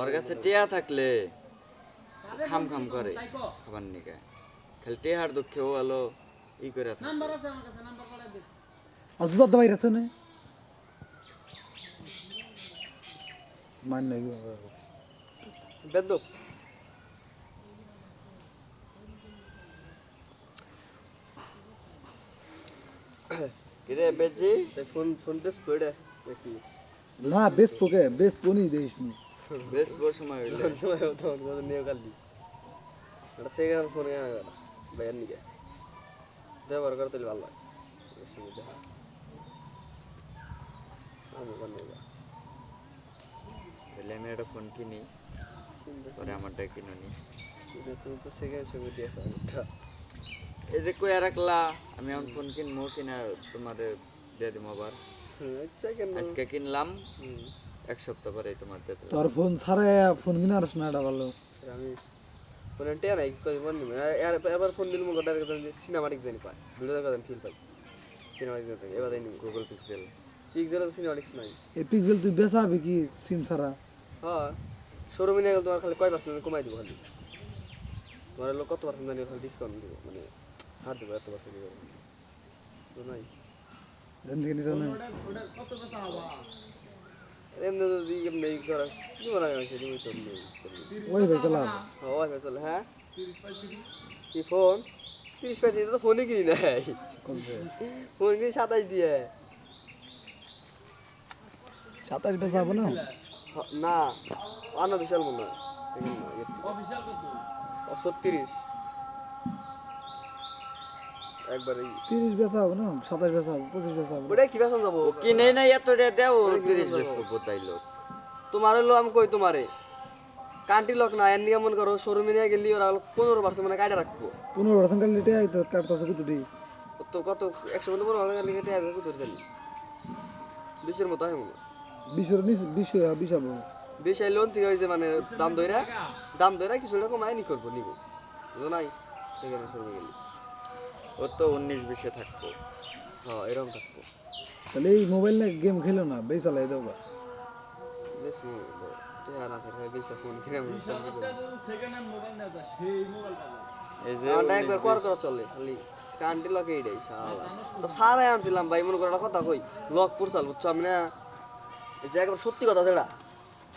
ওর কাছে টেয়া থাকলে খাম খাম করে খাবার নিকে খালি টেহার দুঃখে ও আলো ই করে দাবাই আছে না? মান নাই বেদ্যপ কিরে বেজি? ফোন ফোন পেস পড়ে দেখি। না বেশ পোকে বেশ পনি দেইস নি বেশ বড় সময় হইলে। কোন সময় হতো কত নিয়ে কালি এটা সেকেন্ড ফোন কেন ভাইয়ের নিকে ব্যবহার করতে ভালো লাগে আমি বানিয়ে যা। তাহলে আমি একটা ফোন কিনি পরে আমারটা কিনুনি তুমি তো সঙ্গে দিয়েছ এই যে কইয়া রাখলা আমি এখন ফোন কিনবো কিনা তোমারে দিয়ে দিব আবার। আচ্ছা কেন আজকে কিনলাম। এক সপ্তাহ পরে তোমার দিলাম। তোর ফোন ছাড়া ফোন কিনা আর না এটা ভালো আমি ফোনে টেয়া নাই কই মন নিবে এর এবার ফোন দিলে মুখ ডাইরেক্ট জানি সিনেমাটিক জানি পাই ভিডিও দেখা জানি ফিল পাই সিনেমাটিক জানি এবার নিবে। গুগল পিক্সেল পিক্সেল তো সিনেমাটিক্স নাই এই পিক্সেল তুই বেচাবি কি সিম ছাড়া? হ্যাঁ শোরুমে নিয়ে গেলে তোমার খালি কয় পার্সেন্ট কমাই দিব খালি। তোমার লোক কত পার্সেন্ট জানি খালি ডিসকাউন্ট দিব মানে ছাড় দেবো এত পার্সেন্ট দিব তো নাই। জানি কি নিছ না। এমনি যদি এমনি করা। সেটা তো ওই ভাই চলে হ্যাঁ? কি ফোন? তিরিশ পঁয়ত্রিশ এটা তো ফোনই কিনি নাই। ফোন? কিনি সাতাশ দিয়ে। সাতাশ না? না আনা বিশাল মনে হয়। সেকেন্ড না ছত্রিশ। একবারে তিরিশ বেচাবো না? সাতাশ বেচাবো পঁচিশ বেচাবো ওটা কি যাব? কিনে দেও তিরিশ লোক? তোমার হলো আমি কই তোমারে? কান্টি লোক না এর নিয়ে মনে করো শোরুমে নিয়ে গেলি ওরা পনেরো পার্সেন্ট মানে কাটে রাখব। পনেরো পার্সেন্ট কাটলে এটাই কাটতেছে কত তো কত একশো মধ্যে পনেরো হাজার লিখে টেয়া কত জানি বিশের মতো হয় মনে হয়। বিশের নিচ বিশ বিশাবো বিশ আই লোন থেকে হয়েছে মানে দাম ধরে দাম ধরে কিছুটা কমায় নি করব নিব নাই? সেখানে শোরুমে গেলি। ও তো উনিশ বিশে থাকব। হ্যাঁ এরকম থাকব। তাহলে এই মোবাইল না গেম খেলো না? বেশ টেয়া না থাকে বেশ ফোন কিনে আমি install কি করব? এই যে আমারটা একবার কর করা চলে খালি কান্টি লকে এটাই শালা। তো সারাই আনছিলাম ভাই মনে করো একটা কথা কই লক পুরসাল বুঝছ আমি না এই যে একবার সত্যি কথা যেটা